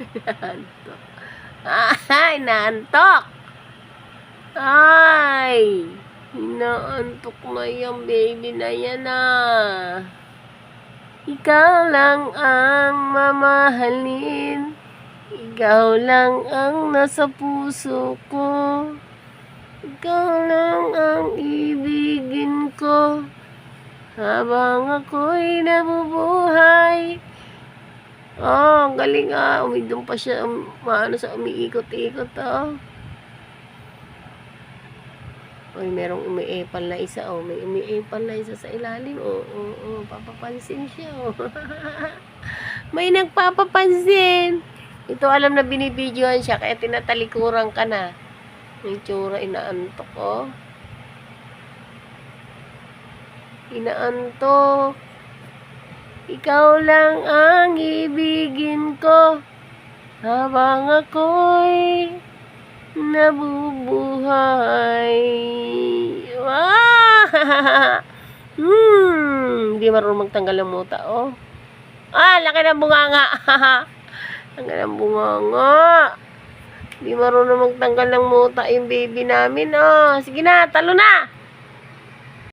Naantok. Ay, naantok. Ay, inaantok na yung baby na yan ah. Ikaw lang ang mamahalin. Ikaw lang ang nasa puso ko. Ikaw lang ang ibigin ko. Habang ako'y nabubuhay. Ang galing ah. Umidong pa siya. Um, maano sa umiikot-ikot ah. Uy, merong umiepal na isa. Oh, may umiepal na isa sa ilalim. Oh, oh, oh. Papapansin siya. Oh. may nagpapapansin. Ito alam na binibidyohan siya kaya tinatalikuran ka na. May tsura, inaantok oh. Inaantok. Ikaw lang ang ibigin ko. Habang ako'y nabubuhay. Wow! hmm, hindi marunong magtanggal ng muta, oh. Ah, laki ng bunganga. Ang ng bunganga. Hindi marunong magtanggal ng muta yung baby namin, oh. Sige na, talo na.